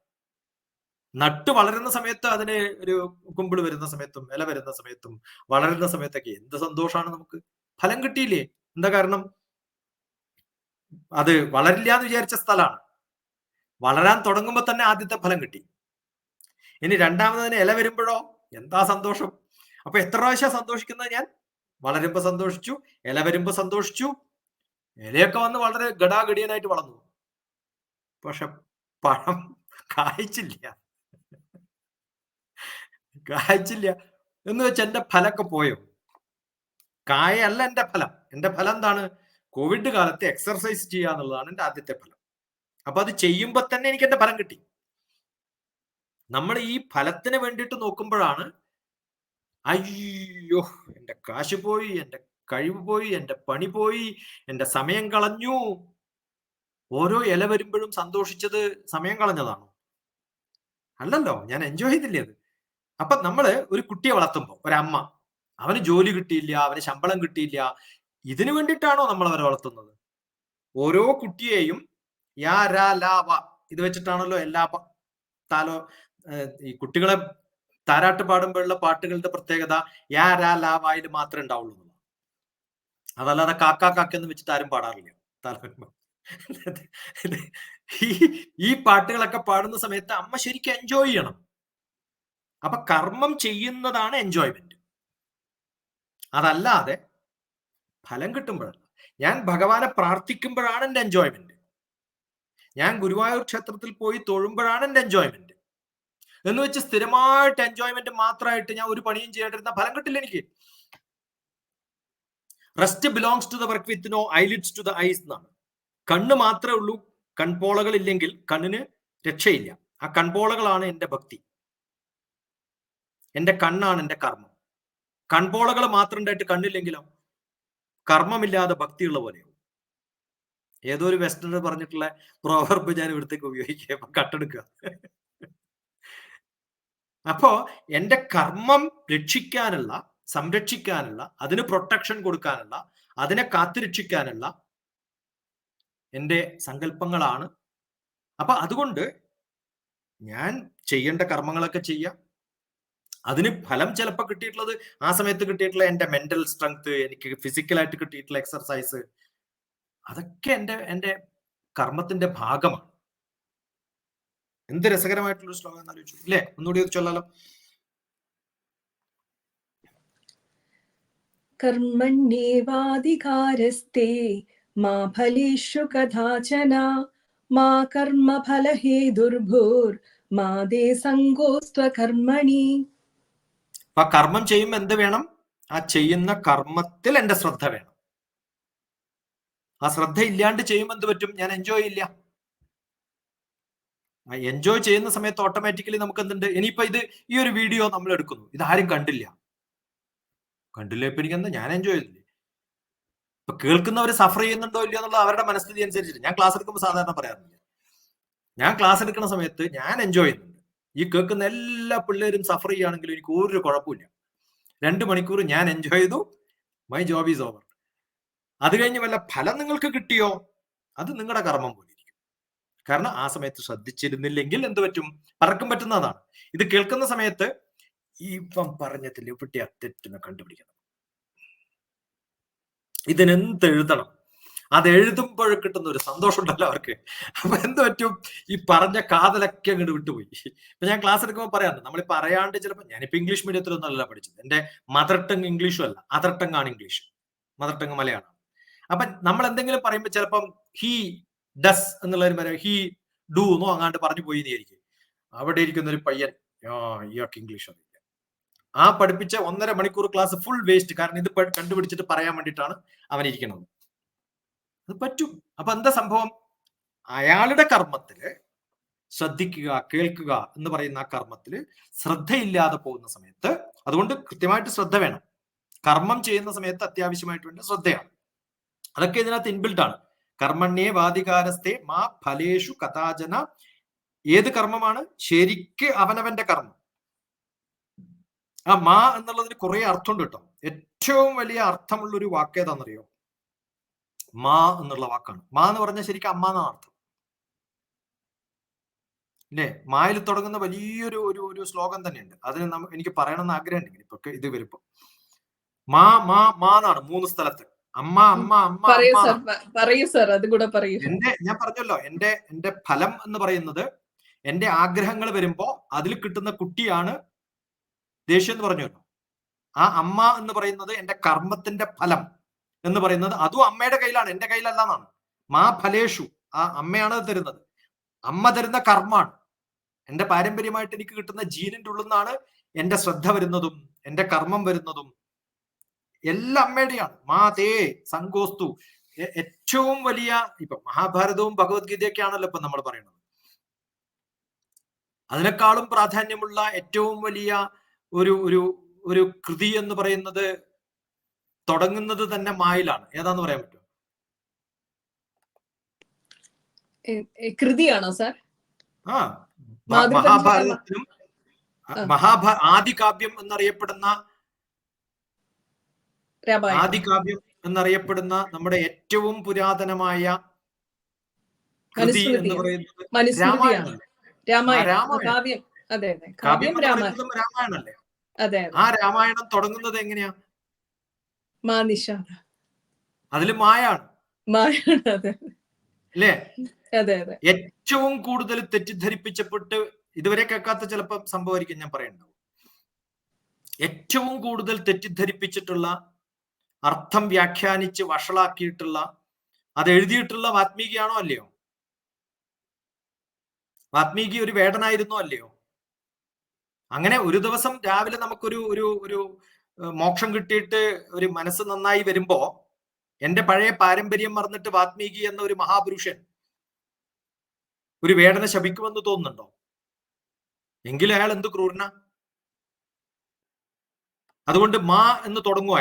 നട്ട് വളരുന്ന സമയത്ത് അതിന് ഒരു കുമ്പിൾ വരുന്ന സമയത്തും ഇല വരുന്ന സമയത്തും വളരുന്ന സമയത്തൊക്കെ എന്ത് സന്തോഷമാണ് നമുക്ക്? ഫലം കിട്ടിയില്ലേ? എന്താ കാരണം? അത് വളരില്ല എന്ന് വിചാരിച്ച സ്ഥലമാണ്. വളരാൻ തുടങ്ങുമ്പോൾ തന്നെ ആദ്യത്തെ ഫലം കിട്ടി. ഇനി രണ്ടാമതിന് ഇല വരുമ്പോഴോ? എന്താ സന്തോഷം? അപ്പൊ എത്ര പ്രാവശ്യം സന്തോഷിക്കുന്നത് ഞാൻ? വളരുമ്പോ സന്തോഷിച്ചു ഇല വരുമ്പോ സന്തോഷിച്ചു ഇലയൊക്കെ വന്ന് വളരെ ഗടാഗടിയനായിട്ട് വളർന്നു. പക്ഷെ പഴം കായ്ച്ചില്ല. കായ്ച്ചില്ല. എന്ന് വെച്ച് എന്റെ ഫലമൊക്കെ പോയോ? കായല്ല എന്റെ ഫലം. എന്റെ ഫലം എന്താണ്? കോവിഡ് കാലത്ത് എക്സർസൈസ് ചെയ്യുക എന്നുള്ളതാണ് എന്റെ ആദ്യത്തെ ഫലം. അപ്പൊ അത് ചെയ്യുമ്പോ തന്നെ എനിക്ക് എന്റെ ഫലം കിട്ടി. നമ്മൾ ഈ ഫലത്തിന് വേണ്ടിയിട്ട് നോക്കുമ്പോഴാണ് അയ്യോ എന്റെ കാശ് പോയി എന്റെ കഴിവ് പോയി എന്റെ പണി പോയി എന്റെ സമയം കളഞ്ഞു. ഓരോ ഇല വരുമ്പോഴും സന്തോഷിച്ചത് സമയം കളഞ്ഞതാണോ? അല്ലല്ലോ ഞാൻ എൻജോയ് ചെയ്തില്ലേ അത്? അപ്പൊ നമ്മൾ ഒരു കുട്ടിയെ വളർത്തുമ്പോ ഒരമ്മ അവന് ജോലി കിട്ടിയില്ല അവന് ശമ്പളം കിട്ടിയില്ല ഇതിനു വേണ്ടിയിട്ടാണോ നമ്മൾ അവരെ വളർത്തുന്നത്? ഓരോ കുട്ടിയെയും യാ രാ ഇത് വെച്ചിട്ടാണല്ലോ എല്ലാ താലോ ഈ കുട്ടികളെ താരാട്ട് പാടുമ്പോഴുള്ള പാട്ടുകളുടെ പ്രത്യേകത യാ രാ ലാ വായിൽ മാത്രമേ ഉണ്ടാവുള്ളൂ. അതല്ലാതെ കാക്ക കാക്കെന്ന് വെച്ചിട്ട് ആരും പാടാറില്ല താലോലിമ ഈ ഈ പാട്ടുകളൊക്കെ പാടുന്ന സമയത്ത് അമ്മ ശരിക്കും എൻജോയ് ചെയ്യണം. അപ്പൊ കർമ്മം ചെയ്യുന്നതാണ് എൻജോയ്മെന്റ് അതല്ലാതെ ഫലം കിട്ടുമ്പോഴല്ല. ഞാൻ ഭഗവാനെ പ്രാർത്ഥിക്കുമ്പോഴാണ് എന്റെ എൻജോയ്മെന്റ് ഞാൻ ഗുരുവായൂർ ക്ഷേത്രത്തിൽ പോയി തൊഴുമ്പോഴാണ് എന്റെ എൻജോയ്മെന്റ് എന്ന് വെച്ച് സ്ഥിരമായിട്ട് എൻജോയ്മെന്റ് മാത്രമായിട്ട് ഞാൻ ഒരു പണിയും ചെയ്യാണ്ടിരുന്ന ഫലം കിട്ടില്ല എനിക്ക്. Rest belongs to the work with no eyelids to the eyes എന്നാണ്. കണ്ണ് മാത്രമേ ഉള്ളൂ കൺപോളകൾ ഇല്ലെങ്കിൽ കണ്ണിന് രക്ഷയില്ല. ആ കൺപോളകളാണ് എന്റെ ഭക്തി. എന്റെ കണ്ണാണ് എന്റെ കർമ്മം. കൺപോളകൾ മാത്രം ഉണ്ടായിട്ട് കണ്ണില്ലെങ്കിലോ കർമ്മമില്ലാതെ ഭക്തിയുള്ള പോലെയാവും. ഏതോ ഒരു വെസ്റ്റേൺ പറഞ്ഞിട്ടുള്ള പ്രോവർബ് ഞാൻ ഇവിടത്തേക്ക് ഉപയോഗിക്കുക കട്ടെടുക്കുക അപ്പോ എന്റെ കർമ്മം രക്ഷിക്കാനുള്ള സംരക്ഷിക്കാനുള്ള അതിന് പ്രൊട്ടക്ഷൻ കൊടുക്കാനുള്ള അതിനെ കാത്തുരക്ഷിക്കാനുള്ള എന്റെ സങ്കല്പങ്ങളാണ് അപ്പൊ അതുകൊണ്ട് ഞാൻ ചെയ്യേണ്ട കർമ്മങ്ങളൊക്കെ ചെയ്യാം. അതിന് ഫലം ചിലപ്പോൾ കിട്ടിയിട്ടുള്ളത് ആ സമയത്ത് കിട്ടിയിട്ടുള്ള എന്റെ മെന്റൽ സ്ട്രെങ്ത് എനിക്ക് ഫിസിക്കലായിട്ട് കിട്ടിയിട്ടുള്ള എക്സർസൈസ് അതൊക്കെ എന്റെ എന്റെ കർമ്മത്തിന്റെ ഭാഗമാണ്. എന്ത് രസകരമായിട്ടുള്ള ശ്ലോകം എന്ന് ആലോചിച്ചു. ഇല്ലേ? ഒന്നുകൂടി ചൊല്ലാലോ? ചൊല്ലാലോ മാ ഫലീഷു കഥാചന മാ കർമ്മ കർമ്മഫലഹേ ദുർഭൂർ മാ ദേ കർമ്മണി ആ കർമ്മം ചെയ്യുമ്പോൾ എന്ത് വേണം? ആ ചെയ്യുന്ന കർമ്മത്തിൽ എന്റെ ശ്രദ്ധ വേണം. ആ ശ്രദ്ധ ഇല്ലാണ്ട് ചെയ്യുമ്പോൾ എന്ത് പറ്റും? ഞാൻ എൻജോയ് ഇല്ല. എൻജോയ് ചെയ്യുന്ന സമയത്ത് ഓട്ടോമാറ്റിക്കലി നമുക്ക് എന്തുണ്ട്? ഇനിയിപ്പോ ഇത് ഈ ഒരു വീഡിയോ നമ്മൾ എടുക്കുന്നു ഇത് ആരും കണ്ടില്ല. കണ്ടില്ല ഇപ്പൊ എനിക്കെന്താ? ഞാൻ എൻജോയ് ചെയ്തില്ല ഇപ്പൊ കേൾക്കുന്നവർ സഫർ ചെയ്യുന്നുണ്ടോ ഇല്ലയോ എന്നുള്ളത് അവരുടെ മനസ്ഥിതി അനുസരിച്ചിട്ട് ഞാൻ ക്ലാസ് എടുക്കുമ്പോൾ സാധാരണ പറയാറില്ല ഞാൻ ക്ലാസ് എടുക്കുന്ന സമയത്ത് ഞാൻ എൻജോയ് ചെയ്യുന്നുണ്ട്. ഈ കേൾക്കുന്ന എല്ലാ പിള്ളേരും സഫർ ചെയ്യുകയാണെങ്കിലും എനിക്ക് ഒരു കുഴപ്പമില്ല രണ്ട് മണിക്കൂർ ഞാൻ എൻജോയ് ചെയ്തു. മൈ ജോബ് ഈസ് ഓവർ അത് കഴിഞ്ഞ് വല്ല ഫലം നിങ്ങൾക്ക് കിട്ടിയോ? അത് നിങ്ങളുടെ കർമ്മം പോലെ കാരണം ആ സമയത്ത് ശ്രദ്ധിച്ചിരുന്നില്ലെങ്കിൽ എന്ത് പറ്റും? പലർക്കും പറ്റുന്നതാണ്. ഇത് കേൾക്കുന്ന സമയത്ത് ഇപ്പം പറഞ്ഞ ഇവിടെ അത്തെറ്റുന്ന കണ്ടുപിടിക്കണം. ഇതിനെന്ത് എഴുതണം? അത് എഴുതുമ്പോൾ കിട്ടുന്ന ഒരു സന്തോഷം ഉണ്ടല്ലോ അവർക്ക്. അപ്പൊ എന്ത് പറ്റും? ഈ പറഞ്ഞ കാതലൊക്കെ അങ്ങോട്ട് വിട്ടുപോയി. ഇപ്പൊ ഞാൻ ക്ലാസ് എടുക്കുമ്പോൾ പറയാറുണ്ട് നമ്മൾ പറയാണ്ട് ചിലപ്പോൾ ഞാനിപ്പോ ഇംഗ്ലീഷ് മീഡിയത്തിലൊന്നും അല്ല പഠിച്ചത്. എന്റെ മദർ ടങ് ഇംഗ്ലീഷും അല്ല അതർ ടങ് ആണ് ഇംഗ്ലീഷ് മദർ ടങ് മലയാളം. അപ്പൊ നമ്മൾ എന്തെങ്കിലും പറയുമ്പോൾ ചിലപ്പം ഹി ഡസ് എന്നുള്ളതിന് പറയാം ഹി ഡു എന്നോ അങ്ങാണ്ട് പറഞ്ഞു പോയി എന്നായിരിക്കും അവിടെ ഇരിക്കുന്ന ഒരു പയ്യൻ ഇയാൾക്ക് ഇംഗ്ലീഷ് അറിയില്ല ആ പഠിപ്പിച്ച ഒന്നര മണിക്കൂർ ക്ലാസ് ഫുൾ വേസ്റ്റ് കാരണം ഇത് കണ്ടുപിടിച്ചിട്ട് പറയാൻ വേണ്ടിയിട്ടാണ് അവൻ ഇരിക്കുന്നത്. അത് പറ്റും. അപ്പൊ എന്താ സംഭവം? അയാളുടെ കർമ്മത്തിൽ ശ്രദ്ധിക്കുക കേൾക്കുക എന്ന് പറയുന്ന ആ കർമ്മത്തിൽ ശ്രദ്ധയില്ലാതെ പോകുന്ന സമയത്ത് അതുകൊണ്ട് കൃത്യമായിട്ട് ശ്രദ്ധ വേണം. കർമ്മം ചെയ്യുന്ന സമയത്ത് അത്യാവശ്യമായിട്ട് വേണ്ട ശ്രദ്ധയാണ്. അതൊക്കെ ഇതിനകത്ത് ഇൻബിൽട്ട് ആണ്. കർമ്മണ്യേ വാദികാരസ്ഥേ മാ ഫലേഷു കഥാചന. ഏത് കർമ്മമാണ്? ശരിക്ക് അവനവന്റെ കർമ്മം. ആ മാ എന്നുള്ളതിന് കുറെ അർത്ഥമുണ്ട് കേട്ടോ. ഏറ്റവും വലിയ അർത്ഥമുള്ള ഒരു വാക്ക് ഏതാണെന്നറിയോ? മാ എന്നുള്ള വാക്കാണ്. മാ എന്ന് പറഞ്ഞാൽ ശരിക്കും അമ്മ എന്നാണ് അർത്ഥം. അല്ലേ മായിൽ തുടങ്ങുന്ന വലിയൊരു ഒരു ഒരു ശ്ലോകം തന്നെയുണ്ട്. അതിന് നമുക്ക് എനിക്ക് പറയണമെന്ന് ആഗ്രഹം ഉണ്ടെങ്കിൽ ഇപ്പൊ ഇത് വരുമ്പോ. മാ മാ മാ എന്നാണ് മൂന്ന് സ്ഥലത്ത്. അമ്മ അമ്മ അമ്മ സർ. എന്നാണ്. പറയൂ സർ. അത് കൂടെ പറയൂ. എന്റെ ഞാൻ പറഞ്ഞല്ലോ. എന്റെ എന്റെ ഫലം എന്ന് പറയുന്നത് എന്റെ ആഗ്രഹങ്ങൾ വരുമ്പോ അതിൽ കിട്ടുന്ന കുട്ടിയാണ് ദേഷ്യം എന്ന് പറഞ്ഞല്ലോ ആ അമ്മ എന്ന് പറയുന്നത് എന്റെ കർമ്മത്തിന്റെ ഫലം എന്ന് പറയുന്നത് അതും അമ്മയുടെ കയ്യിലാണ് എന്റെ കയ്യിലല്ല എന്നാണ് മാ ഫലേഷു ആ അമ്മയാണ് തരുന്നത്. അമ്മ തരുന്ന കർമ്മമാണ്. എന്റെ പാരമ്പര്യമായിട്ട് എനിക്ക് കിട്ടുന്ന ജീനിന്റെ ഉള്ളിൽ നിന്നാണ് എന്റെ ശ്രദ്ധ വരുന്നതും എന്റെ കർമ്മം വരുന്നതും. എല്ലാം അമ്മയുടെയാണ്. മാ തേ സങ്കോസ്തു. ഏറ്റവും വലിയ ഇപ്പൊ മഹാഭാരതവും ഭഗവത്ഗീതയൊക്കെ ആണല്ലോ ഇപ്പൊ നമ്മൾ പറയുന്നത്. അതിനേക്കാളും പ്രാധാന്യമുള്ള ഏറ്റവും വലിയ ഒരു ഒരു ഒരു കൃതി എന്ന് പറയുന്നത് തുടങ്ങുന്നത് തന്നെ മായിലാണ്. ഏതാന്ന് പറയാൻ പറ്റുമോ? ഏ, കൃതിയാണോ സർ? ആ മഹാഭാരതത്തിനും മഹാഭാ ആദികാവ്യം എന്നറിയപ്പെടുന്ന ആദികാവ്യം എന്നറിയപ്പെടുന്ന നമ്മുടെ ഏറ്റവും പുരാതനമായ കൃതി എന്ന്? പറയുന്നത് രാമായണം. രാമായണം. അതെ അതെ. കാവ്യം കാവ്യം രാമായണം. രാമായണല്ലേ അതെ ആ രാമായണം തുടങ്ങുന്നത് എങ്ങനെയാ? മാനിഷാദ അതിൽ മായാണ്. മായാണ് അതെ അല്ലേ? അതെ അതെ. ഏറ്റവും കൂടുതൽ തെറ്റിദ്ധരിപ്പിച്ചപ്പെട്ട് ഇതുവരെ കേൾക്കാത്ത ചിലപ്പോൾ സംഭവമായിരിക്കും ഞാൻ പറയണ്ടാവും ഏറ്റവും കൂടുതൽ തെറ്റിദ്ധരിപ്പിച്ചിട്ടുള്ള അർത്ഥം വ്യാഖ്യാനിച്ച് വഷളാക്കിയിട്ടുള്ള അത് എഴുതിയിട്ടുള്ള വാത്മീകിയാണോ അല്ലയോ? വാത്മീകി ഒരു വേടനായിരുന്നോ അല്ലയോ? അങ്ങനെ ഒരു ദിവസം രാവിലെ നമുക്കൊരു ഒരു ഒരു മോക്ഷം കിട്ടിയിട്ട് ഒരു മനസ്സ് നന്നായി വരുമ്പോ എന്റെ പഴയ പാരമ്പര്യം മറന്നിട്ട് വാത്മീകി എന്ന ഒരു മഹാപുരുഷൻ ഒരു വേടനെ ശപിക്കുമെന്ന് തോന്നുന്നുണ്ടോ? എങ്കിലും അയാൾ എന്ത് ക്രൂരന? അതുകൊണ്ട് മാ എന്ന് തുടങ്ങും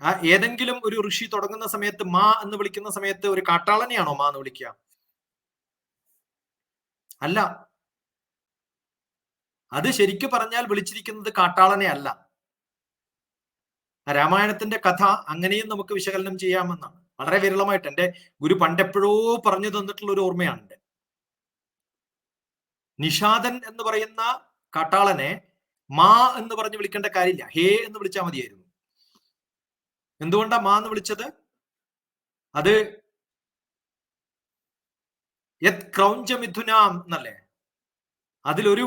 ആ ഏതെങ്കിലും ഒരു ഋഷി തുടങ്ങുന്ന സമയത്ത് മാ എന്ന് വിളിക്കുന്ന സമയത്ത് ഒരു കാട്ടാളനെയാണോ മാ എന്ന് വിളിക്കുക? അല്ല അത് ശരിക്കു പറഞ്ഞാൽ വിളിച്ചിരിക്കുന്നത് കാട്ടാളനെ അല്ല. രാമായണത്തിന്റെ കഥ അങ്ങനെയും നമുക്ക് വിശകലനം ചെയ്യാമെന്നാണ്. വളരെ വിരളമായിട്ട് എന്റെ ഗുരു പണ്ടെപ്പോഴോ പറഞ്ഞു തന്നിട്ടുള്ള ഒരു ഓർമ്മയാണ് എന്റെ. നിഷാദൻ എന്ന് പറയുന്ന കാട്ടാളനെ മാ എന്ന് പറഞ്ഞ് വിളിക്കേണ്ട കാര്യമില്ല. ഹേ എന്ന് വിളിച്ചാൽ മതിയായിരുന്നു. എന്തുകൊണ്ടാ മാ എന്ന് വിളിച്ചത്? അത് യത് ക്രൗഞ്ച മിഥുനാം എന്നല്ലേ? അതിലൊരു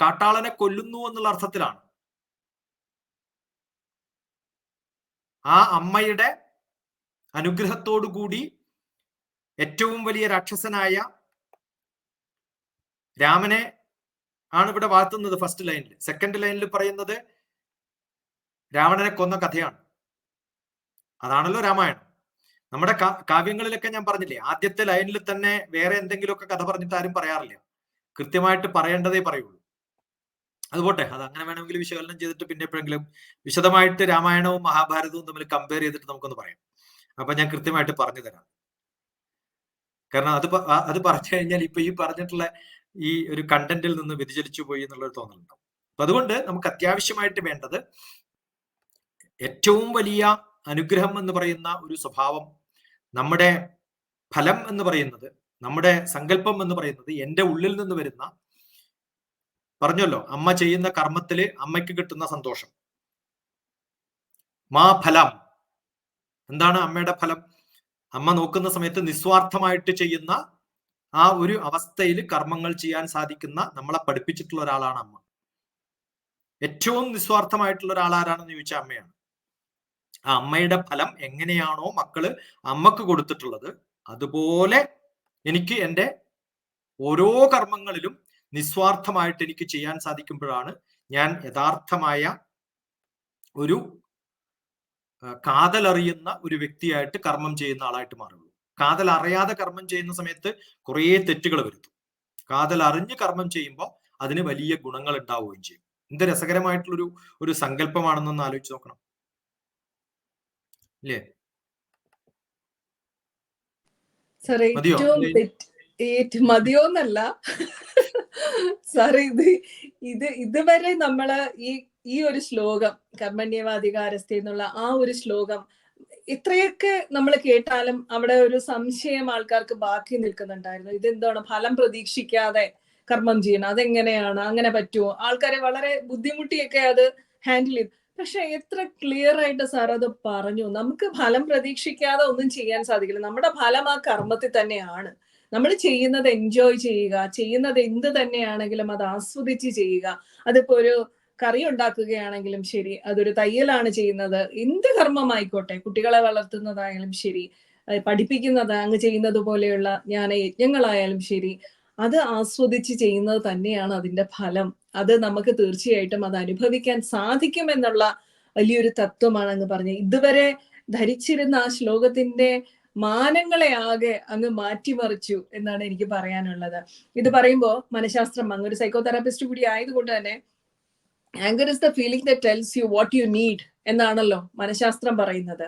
കാട്ടാളനെ കൊല്ലുന്നു എന്നുള്ള അർത്ഥത്തിലാണ്. ആ അമ്മയുടെ കൂടി ഏറ്റവും വലിയ രാക്ഷസനായ രാമനെ ആണ് ഇവിടെ വാഴ്ത്തുന്നത് ഫസ്റ്റ് ലൈനിൽ സെക്കൻഡ് ലൈനിൽ പറയുന്നത് രാവണനെ കൊന്ന കഥയാണ്. അതാണല്ലോ രാമായണം. നമ്മുടെ കാവ്യങ്ങളിലൊക്കെ ഞാൻ പറഞ്ഞില്ലേ ആദ്യത്തെ ലൈനിൽ തന്നെ വേറെ എന്തെങ്കിലുമൊക്കെ കഥ പറഞ്ഞിട്ട് ആരും പറയാറില്ല. കൃത്യമായിട്ട് പറയേണ്ടതേ പറയുള്ളൂ. അതുപോട്ടെ അത് അങ്ങനെ വേണമെങ്കിൽ വിശകലനം ചെയ്തിട്ട് പിന്നെ എപ്പോഴെങ്കിലും വിശദമായിട്ട് രാമായണവും മഹാഭാരതവും തമ്മിൽ കമ്പയർ ചെയ്തിട്ട് നമുക്കൊന്ന് പറയാം. അപ്പൊ ഞാൻ കൃത്യമായിട്ട് പറഞ്ഞു തരാം. കാരണം അത് അത് പറഞ്ഞു കഴിഞ്ഞാൽ ഇപ്പൊ ഈ പറഞ്ഞിട്ടുള്ള ഈ ഒരു കണ്ടന്റിൽ നിന്ന് വ്യതിചലിച്ചു പോയി എന്നുള്ളൊരു തോന്നലുണ്ടാവും. അപ്പൊ അതുകൊണ്ട് നമുക്ക് അത്യാവശ്യമായിട്ട് വേണ്ടത് ഏറ്റവും വലിയ അനുഗ്രഹം എന്ന് പറയുന്ന ഒരു സ്വഭാവം നമ്മുടെ ഫലം എന്ന് പറയുന്നത് നമ്മുടെ സങ്കല്പം എന്ന് പറയുന്നത് എന്റെ ഉള്ളിൽ നിന്ന് വരുന്ന പറഞ്ഞല്ലോ അമ്മ ചെയ്യുന്ന കർമ്മത്തിൽ അമ്മയ്ക്ക് കിട്ടുന്ന സന്തോഷം. മാ ഫലം. എന്താണ് അമ്മയുടെ ഫലം? അമ്മ നോക്കുന്ന സമയത്ത് നിസ്വാർത്ഥമായിട്ട് ചെയ്യുന്ന ആ ഒരു അവസ്ഥയിൽ കർമ്മങ്ങൾ ചെയ്യാൻ സാധിക്കുന്ന നമ്മളെ പഠിപ്പിച്ചിട്ടുള്ള ഒരാളാണ് അമ്മ. ഏറ്റവും നിസ്വാർത്ഥമായിട്ടുള്ള ഒരാൾ ആരാണെന്ന് ചോദിച്ചാൽ അമ്മയാണ്. ആ അമ്മയുടെ ഫലം എങ്ങനെയാണോ മക്കൾ അമ്മയ്ക്ക് കൊടുത്തിട്ടുള്ളത് അതുപോലെ എനിക്ക് എന്റെ ഓരോ കർമ്മങ്ങളിലും നിസ്വാർത്ഥമായിട്ട് എനിക്ക് ചെയ്യാൻ സാധിക്കുമ്പോഴാണ് ഞാൻ യഥാർത്ഥമായ ഒരു കാതലറിയുന്ന ഒരു വ്യക്തിയായിട്ട് കർമ്മം ചെയ്യുന്ന ആളായിട്ട് മാറുള്ളൂ. കാതൽ അറിയാതെ കർമ്മം ചെയ്യുന്ന സമയത്ത് കുറേ തെറ്റുകൾ വരുത്തും. കാതൽ അറിഞ്ഞ് കർമ്മം ചെയ്യുമ്പോൾ അതിന് വലിയ ഗുണങ്ങൾ ഉണ്ടാവുകയും ചെയ്യും. എന്ത് രസകരമായിട്ടുള്ളൊരു ഒരു സങ്കല്പമാണെന്നൊന്ന് ആലോചിച്ച് നോക്കണം. ഇല്ലേ? സാർ? ഏറ്റവും ഇത് തെറ്റ് ഏറ്റ് മതിയോന്നല്ല. സാർ ഇത് ഇത് ഇതുവരെ നമ്മൾ ഈ ഈ ഒരു ശ്ലോകം കർമ്മണ്യവാധികാരസ്ഥ എന്നുള്ള ആ ഒരു ശ്ലോകം ഇത്രയൊക്കെ നമ്മൾ കേട്ടാലും അവിടെ ഒരു സംശയം ആൾക്കാർക്ക് ബാക്കി നിൽക്കുന്നുണ്ടായിരുന്നു. ഇതെന്താണ്? ഫലം പ്രതീക്ഷിക്കാതെ കർമ്മം ചെയ്യണം. അതെങ്ങനെയാണ്? അങ്ങനെ പറ്റുമോ? ആൾക്കാരെ വളരെ ബുദ്ധിമുട്ടിയൊക്കെ അത് ഹാൻഡിൽ ചെയ്തു. പക്ഷെ എത്ര ക്ലിയർ ആയിട്ട് സാർ അത് പറഞ്ഞു. നമുക്ക് ഫലം പ്രതീക്ഷിക്കാതെ ഒന്നും ചെയ്യാൻ സാധിക്കില്ല. നമ്മുടെ ഫലം ആ കർമ്മത്തിൽ തന്നെയാണ്. നമ്മൾ ചെയ്യുന്നത് എൻജോയ് ചെയ്യുക. ചെയ്യുന്നത് എന്ത് തന്നെയാണെങ്കിലും അത് ആസ്വദിച്ച് ചെയ്യുക. അതിപ്പോ ഒരു കറി ഉണ്ടാക്കുകയാണെങ്കിലും ശരി അതൊരു തയ്യലാണ് ചെയ്യുന്നത്. എന്ത് കർമ്മമായിക്കോട്ടെ? കുട്ടികളെ വളർത്തുന്നതായാലും ശരി പഠിപ്പിക്കുന്നത് അങ്ങ് ചെയ്യുന്നത് പോലെയുള്ള ജ്ഞാന യജ്ഞങ്ങളായാലും ശരി അത് ആസ്വദിച്ച് ചെയ്യുന്നത് തന്നെയാണ് അതിന്റെ ഫലം. അത് നമുക്ക് തീർച്ചയായിട്ടും അത് അനുഭവിക്കാൻ സാധിക്കും എന്നുള്ള വലിയൊരു തത്വമാണ് അങ്ങ് പറഞ്ഞത്. ഇതുവരെ ധരിച്ചിരുന്ന ആ ശ്ലോകത്തിന്റെ മാനങ്ങളെ ആകെ അങ്ങ് മാറ്റിമറിച്ചു എന്നാണ് എനിക്ക് പറയാനുള്ളത്. ഇത് പറയുമ്പോൾ മനഃശാസ്ത്രം അങ്ങ് ഒരു സൈക്കോ തെറാപ്പിസ്റ്റ് കൂടി ആയതുകൊണ്ട് തന്നെ anger is the feeling the tells you what you need എന്നാണല്ലോ മനഃശാസ്ത്രം പറയുന്നത്.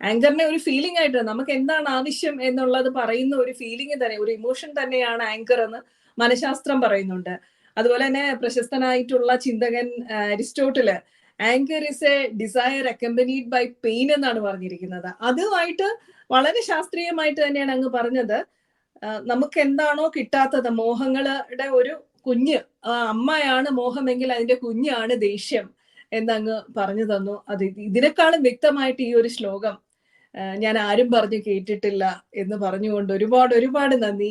ആങ്കറിനെ ഒരു ഫീലിംഗ് ആയിട്ട് നമുക്ക് എന്താണ് ആവശ്യം എന്നുള്ളത് പറയുന്ന ഒരു ഫീലിംഗ് തന്നെ ഒരു ഇമോഷൻ തന്നെയാണ് ആങ്കർ എന്ന് മനഃശാസ്ത്രം പറയുന്നുണ്ട്. അതുപോലെ തന്നെ പ്രശസ്തനായിട്ടുള്ള ചിന്തകൻ Aristotle anger is a desire accompanied by pain എന്നാണ് പറഞ്ഞിരിക്കുന്നത്. അതുമായിട്ട് വളരെ ശാസ്ത്രീയമായിട്ട് തന്നെയാണ് അങ്ങ് പറഞ്ഞത്. നമുക്ക് എന്താണോ കിട്ടാത്തത് മോഹങ്ങളുടെ ഒരു കുഞ്ഞ് അമ്മയാണ് മോഹമെങ്കിൽ അതിന്റെ കുഞ്ഞാണ് ദേഷ്യം എന്നങ്ങ് പറഞ്ഞു തന്നു. അത് ഇത് ഇതിനേക്കാളും വ്യക്തമായിട്ട് ഈ ഒരു ശ്ലോകം. ഞാൻ ആരും പറഞ്ഞു കേട്ടിട്ടില്ല എന്ന് പറഞ്ഞുകൊണ്ട് ഒരുപാട് ഒരുപാട് നന്ദി.